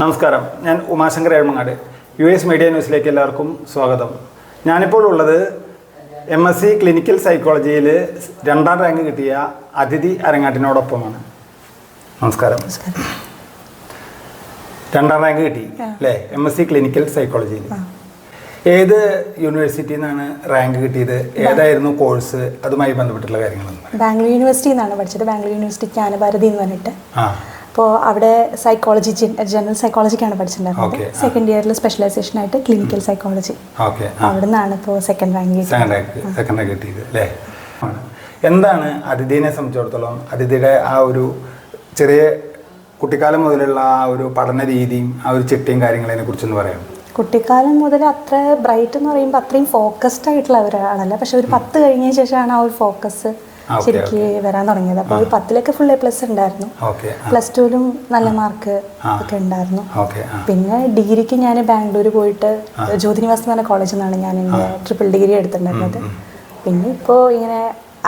നമസ്കാരം. ഞാൻ Umashankar Ezhmangad. U S media ന്യൂസിലേക്ക് എല്ലാവർക്കും സ്വാഗതം. ഞാനിപ്പോൾ ഉള്ളത് എം എസ് സി ക്ലിനിക്കൽ സൈക്കോളജിയിൽ രണ്ടാം റാങ്ക് കിട്ടിയ അതിഥി അരങ്ങാട്ടിനോടൊപ്പമാണ്. നമസ്കാരം. രണ്ടാം റാങ്ക് കിട്ടി അല്ലേ? എം എസ് സി ക്ലിനിക്കൽ സൈക്കോളജിയിൽ ഏത് യൂണിവേഴ്സിറ്റിയിൽ നിന്നാണ് റാങ്ക് കിട്ടിയത്? ഏതായിരുന്നു കോഴ്സ് അതുമായി ബന്ധപ്പെട്ടുള്ള കാര്യങ്ങളൊന്നും ബാംഗ്ലൂർ യൂണിവേഴ്സിറ്റിയിൽ നിന്നാണ് പഠിച്ചത്. ബാംഗ്ലൂർ യൂണിവേഴ്സിറ്റി ജ്ഞാനഭാരതി എന്ന് പറഞ്ഞിട്ട്. ആ. അപ്പോൾ അവിടെ സൈക്കോളജി ജനറൽ സൈക്കോളജിക്കാണ് പഠിച്ചിട്ടുണ്ടായിരുന്നത്. സെക്കൻഡ് ഇയറിൽ സ്പെഷ്യലൈസേഷൻ ആയിട്ട് ക്ലിനിക്കൽ സൈക്കോളജി അവിടെ നിന്നാണ് ഇപ്പോൾ സെക്കൻഡ് റാങ്ക് സെക്കൻഡ് റാങ്ക് കിട്ടിയത് അല്ലേ. എന്താണ് അതിഥിനെ സംബന്ധിച്ചിടത്തോളം അതിഥിയുടെ ആ ഒരു ചെറിയ കുട്ടിക്കാലം മുതലുള്ള ആ ഒരു പഠന രീതിയും ആ ഒരു ചിട്ടയും കാര്യങ്ങളതിനെ കുറിച്ചൊന്ന് പറയാം കുട്ടിക്കാലം മുതൽ അത്ര ബ്രൈറ്റ് എന്ന് പറയുമ്പോൾ അത്രയും ഫോക്കസ്ഡ് ആയിട്ടുള്ള ഒരാളല്ല. പക്ഷെ ഒരു പത്ത് കഴിഞ്ഞ ശേഷമാണ് ആ ഒരു ഫോക്കസ് ശരിക്ക് വരാൻ തുടങ്ങിയത്. അപ്പോൾ പത്തിലൊക്കെ ഫുൾ എ പ്ലസ് ഉണ്ടായിരുന്നു. പ്ലസ് ടുവിലും നല്ല മാർക്ക്. ഒക്കെ ഉണ്ടായിരുന്നു. പിന്നെ ഡിഗ്രിക്ക് ഞാൻ ബാംഗ്ലൂർ പോയിട്ട് ജ്യോതിനിവാസം എന്ന് പറഞ്ഞ കോളേജിൽ നിന്നാണ് ഞാൻ എന്റെ ട്രിപ്പിൾ ഡിഗ്രി എടുത്തിട്ടുണ്ടായിരുന്നത്. പിന്നെ ഇപ്പോൾ ഇങ്ങനെ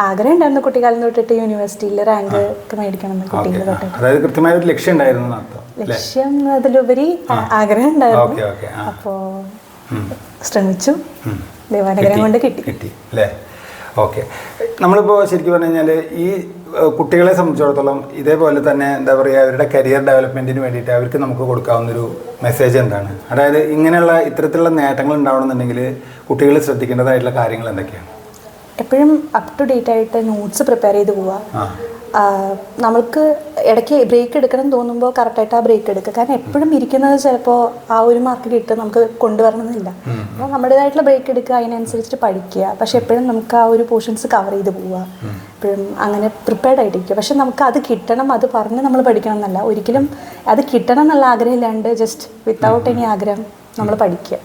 ആഗ്രഹം ഉണ്ടായിരുന്നു കുട്ടിക്കാലം തൊട്ടിട്ട് യൂണിവേഴ്സിറ്റിയിൽ റാങ്ക് ഒക്കെ മേടിക്കണം എന്ന് അതായത് കൃത്യമായ ഒരു ലക്ഷ്യം ഉണ്ടായിരുന്നു ലക്ഷ്യം അതിലുപരി ആഗ്രഹം ഉണ്ടായിരുന്നു. അപ്പോൾ ശ്രമിച്ചു. ദൈവാനുഗ്രഹം കൊണ്ട് കിട്ടി. കിട്ടി അല്ലേ? ഓക്കെ. നമ്മളിപ്പോൾ ശരിക്കും പറഞ്ഞു കഴിഞ്ഞാൽ ഈ കുട്ടികളെ സംബന്ധിച്ചിടത്തോളം ഇതേപോലെ തന്നെ എന്താ പറയുക അവരുടെ കരിയർ ഡെവലപ്മെന്റിന് വേണ്ടിയിട്ട് അവർക്ക് നമുക്ക് കൊടുക്കാവുന്നൊരു മെസ്സേജ് എന്താണ്? അതായത് ഇങ്ങനെയുള്ള ഇത്തരത്തിലുള്ള നേട്ടങ്ങൾ ഉണ്ടാവണമെന്നുണ്ടെങ്കിൽ കുട്ടികൾ ശ്രദ്ധിക്കേണ്ടതായിട്ടുള്ള കാര്യങ്ങൾ എന്തൊക്കെയാണ്? എപ്പോഴും അപ് ടു ഡേറ്റ് ആയിട്ട് നോട്ട്സ് പ്രിപ്പയർ ചെയ്ത് പോവുക നമ്മൾക്ക് ഇടയ്ക്ക് ബ്രേക്ക് എടുക്കണം എന്ന് തോന്നുമ്പോൾ കറക്റ്റായിട്ട് ആ ബ്രേക്ക് എടുക്കുക. കാരണം എപ്പോഴും ഇരിക്കുന്നത് ചിലപ്പോൾ ആ ഒരു മാർക്ക് കിട്ടും നമുക്ക് കൊണ്ടുവരണമെന്നില്ല. അപ്പോൾ നമ്മുടേതായിട്ടുള്ള ബ്രേക്ക് എടുക്കുക അതിനനുസരിച്ചിട്ട് പഠിക്കുക. പക്ഷെ എപ്പോഴും നമുക്ക് ആ ഒരു പോർഷൻസ് കവർ ചെയ്ത് പോവുക. എപ്പോഴും അങ്ങനെ പ്രിപ്പയർഡ് ആയിട്ടിരിക്കുക. പക്ഷെ നമുക്ക് അത് കിട്ടണം അത് പറഞ്ഞ് നമ്മൾ പഠിക്കണം എന്നല്ല. ഒരിക്കലും അത് കിട്ടണം എന്നുള്ള ആഗ്രഹമില്ലാണ്ട് ജസ്റ്റ് വിത്തൗട്ട് എനി ആഗ്രഹം നമ്മൾ പഠിക്കുക.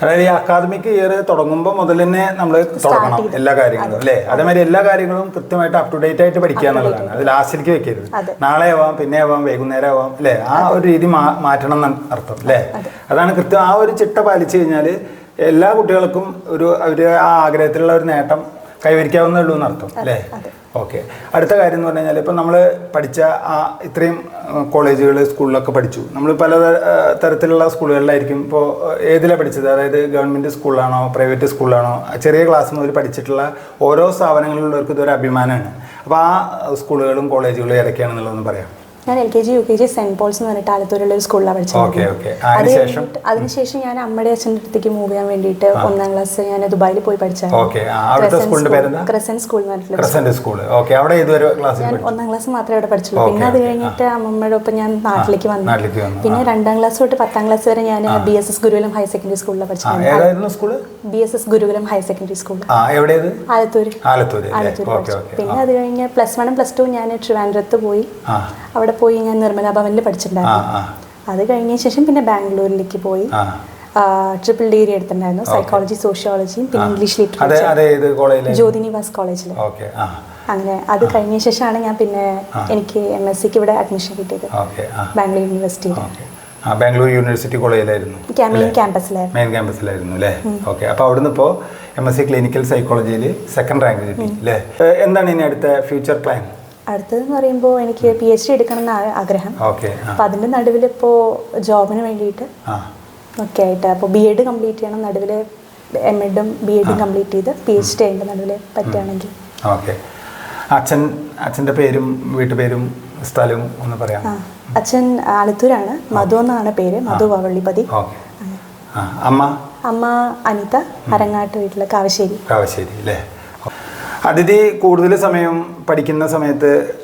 അതായത് ഈ അക്കാദമിക് ഇയർ തുടങ്ങുമ്പോൾ മുതൽ തന്നെ നമ്മൾ തുടങ്ങണം എല്ലാ കാര്യങ്ങളും അല്ലേ? അതേമാതിരി എല്ലാ കാര്യങ്ങളും കൃത്യമായിട്ട് അപ് ടു ഡേറ്റ് ആയിട്ട് പഠിക്കുക എന്നുള്ളതാണ്. അത് ലാസ്റ്റിലേക്ക് വെക്കരുത്. നാളെ ആവാം പിന്നെ ആവാം വൈകുന്നേരം ആവാം അല്ലേ? ആ ഒരു രീതി മാറ്റണം എന്ന് അർത്ഥം അല്ലേ? അതാണ് കൃത്യം ആ ഒരു ചിട്ട പാലിച്ചു കഴിഞ്ഞാൽ എല്ലാ കുട്ടികൾക്കും ഒരു അവർ ആ ആഗ്രഹത്തിലുള്ള ഒരു നേട്ടം കൈവരിക്കാവുന്നേ ഉള്ളൂ എന്നർത്ഥം അല്ലേ? ഓക്കെ. അടുത്ത കാര്യം എന്ന് പറഞ്ഞു കഴിഞ്ഞാൽ ഇപ്പം നമ്മൾ പഠിച്ച ആ ഇത്രയും കോളേജുകൾ സ്കൂളിലൊക്കെ പഠിച്ചു. നമ്മൾ പല തരത്തിലുള്ള സ്കൂളുകളിലായിരിക്കും ഇപ്പോൾ ഏതിലാണ് പഠിച്ചത്? അതായത് ഗവൺമെന്റ് സ്കൂളിലാണോ പ്രൈവറ്റ് സ്കൂളിലാണോ? ചെറിയ ക്ലാസ് മുതൽ പഠിച്ചിട്ടുള്ള ഓരോ സ്ഥാപനങ്ങളിലുള്ളവർക്ക് ഇതൊരു അഭിമാനമാണ്. അപ്പോൾ ആ സ്കൂളുകളും കോളേജുകളും ഏതൊക്കെയാണെന്നുള്ളതൊന്ന് പറയാം. ഞാൻ L K G U K G saint Paul's എന്ന് പറഞ്ഞിട്ട് ആലത്തൂരുള്ള ഒരു സ്കൂളിലാണ് പഠിച്ചത്. അതിനുശേഷം ഞാൻ അമ്മയുടെ അച്ഛന്റെ അടുത്തേക്ക് മൂവ് ചെയ്യാൻ വേണ്ടിയിട്ട് ഒന്നാം ക്ലാസ് ഞാൻ ദുബായിൽ പോയി പഠിച്ചായിരുന്നു സ്കൂൾ അവിടെ ഞാൻ ഒന്നാം ക്ലാസ് മാത്രമേ അവിടെ പഠിച്ചുള്ളൂ. പിന്നെ അത് കഴിഞ്ഞിട്ട് അമ്മമ്മയുടെ ഒപ്പം ഞാൻ നാട്ടിലേക്ക് വന്നു. പിന്നെ രണ്ടാം ക്ലാസ് തൊട്ട് പത്താം ക്ലാസ് വരെ ഞാൻ B S S Gurukulam higher secondary സ്കൂളിലാണ് പഠിച്ചത് B S S Gurukulam higher secondary school Alathur Alathur പിന്നെ അത് കഴിഞ്ഞ് പ്ലസ് വണ്ണും പ്ലസ് ടു ഞാൻ ട്രിവാൻഡ്രത്ത് പോയി. ആ. അവിടെ പോയി ഞാൻ നിർമ്മല ഭവനിൽ പഠിച്ചിട്ടുണ്ടായിരുന്നു. അത് കഴിഞ്ഞ ശേഷം പിന്നെ ബാംഗ്ലൂരിലേക്ക് പോയി. ട്രിപ്പിൾ ഡിഗ്രി എടുത്തിട്ടുണ്ടായിരുന്നു. സൈക്കോളജി സോഷ്യോളജിയും പിന്നെ ഇംഗ്ലീഷ് ലിറ്ററേച്ചർ ജ്യോതിനിവാസ് കോളേജിൽ അങ്ങനെ അത് കഴിഞ്ഞ ശേഷമാണ് ഞാൻ പിന്നെ എനിക്ക് എം എസ് സിക്ക് ഇവിടെ അഡ്മിഷൻ കിട്ടിയത്. ബാംഗ്ലൂർ യൂണിവേഴ്സിറ്റിയിൽ ബാംഗ്ലൂർ യൂണിവേഴ്സിറ്റി കോളേജിലായിരുന്നു മെയിൻ ക്യാമ്പസിലായിരുന്നു മെയിൻ ക്യാമ്പസിലായിരുന്നു അല്ലേ? ഓക്കെ അപ്പോൾ അവിടുന്ന് ഇപ്പോൾ എം എസ് സി ക്ലിനിക്കൽ സൈക്കോളജിയിൽ സെക്കൻഡ് റാങ്ക് കിട്ടി അല്ലേ? എന്താണ് ഇനി അടുത്ത ഫ്യൂച്ചർ പ്ലാൻ അടുത്തതെന്ന് പറയുമ്പോൾ എനിക്ക് പി എച്ച് ഡി എടുക്കണം എന്നാണ് ആഗ്രഹം. അപ്പൊ അതിന്റെ അതിന്റെ നടുവിൽ ഇപ്പോൾ ജോബിന് വേണ്ടിയിട്ട് ഒക്കെ ആയിട്ട് അപ്പോൾ ബി എഡ് കംപ്ലീറ്റ് ചെയ്യണം നടുവിൽ എം എഡും ബി എഡും കംപ്ലീറ്റ് ചെയ്ത് പി എച്ച് ഡി അതിന്റെ നടുവിൽ പറ്റുകയാണെങ്കിൽ. ഓക്കെ. അച്ഛൻ അച്ഛന്റെ പേരും വീട്ടുപേരും സ്ഥലവും ഒന്ന് പറയാം അച്ഛൻ ആലത്തൂരാണ്. മധു എന്നാണ് പേര്. മധു വള്ളിപ്പതി ഓക്കെ. അമ്മ? അമ്മ അനിത അരങ്ങാട്ട് വീട്ടിലെ കാവശ്ശേരി. കാവശ്ശേരി അല്ലേ? അതിഥി കൂടുതൽ സമയം പഠിക്കുന്ന സമയത്ത്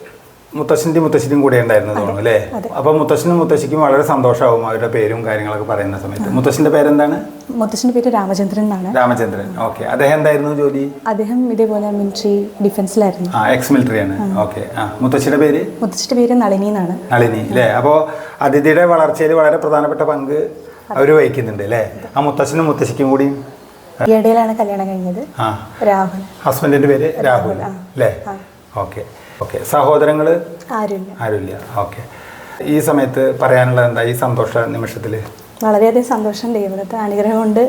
മുത്തശ്ശന്റെ മുത്തശ്ശിയും കൂടെ ഉണ്ടായിരുന്നു തോന്നുന്നു അല്ലേ? അപ്പൊ മുത്തശ്ശനും മുത്തശ്ശിക്കും വളരെ സന്തോഷമാവും അവരുടെ പേരും കാര്യങ്ങളൊക്കെ പറയുന്ന സമയത്ത്. മുത്തശ്ശന്റെ പേരെന്താണ്? മുത്തശ്ശന്റെ പേര് രാമചന്ദ്രൻ എന്നാണ്. രാമചന്ദ്രൻ. ഓക്കെ. അദ്ദേഹം എന്തായിരുന്നു ജോലി? അദ്ദേഹം ഇതേപോലെ മിലിറ്ററി ഡിഫൻസിലായിരുന്നു. ആ എക്സ് മിലിറ്ററി ആണ്. ഓക്കെ. ആ മുത്തശ്ശിയുടെ പേര്? മുത്തശ്ശിയുടെ പേര് നളിനി എന്നാണ്. നളിനി അല്ലേ? അപ്പോൾ അതിഥിയുടെ വളർച്ചയിൽ വളരെ പ്രധാനപ്പെട്ട പങ്ക് അവർ വഹിക്കുന്നുണ്ട് അല്ലേ? ആ മുത്തശ്ശനും മുത്തശ്ശിക്കും കൂടി ഈ ഇടയിലാണ് കല്യാണം കഴിഞ്ഞത്. രാഹുൽ. ഹസ്ബൻഡിന്റെ പേര് രാഹുൽ അല്ലേ? ഓക്കെ. ഓക്കെ. സഹോദരങ്ങൾ ആരുമില്ല ആരുമില്ല ഓക്കെ. ഈ സമയത്ത് പറയാനുള്ളത് എന്താ? ഈ സന്തോഷ നിമിഷത്തിൽ വളരെയധികം സന്തോഷം ദൈവത്തെ അനുഗ്രഹം കൊണ്ട്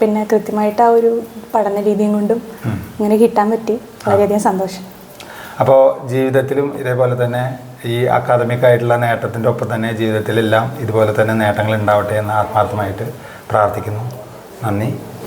പിന്നെ കൃത്യമായിട്ട് ആ ഒരു പഠന രീതിയും കൊണ്ടും ഇങ്ങനെ കിട്ടാൻ പറ്റി. വളരെയധികം സന്തോഷം. അപ്പോൾ ജീവിതത്തിലും ഇതേപോലെ തന്നെ ഈ അക്കാദമിക് ആയിട്ടുള്ള നേട്ടത്തിന്റെ ഒപ്പം തന്നെ ജീവിതത്തിലെല്ലാം ഇതുപോലെ തന്നെ നേട്ടങ്ങൾ ഉണ്ടാവട്ടെ എന്ന് ആത്മാർത്ഥമായിട്ട് പ്രാർത്ഥിക്കുന്നു. നന്ദി.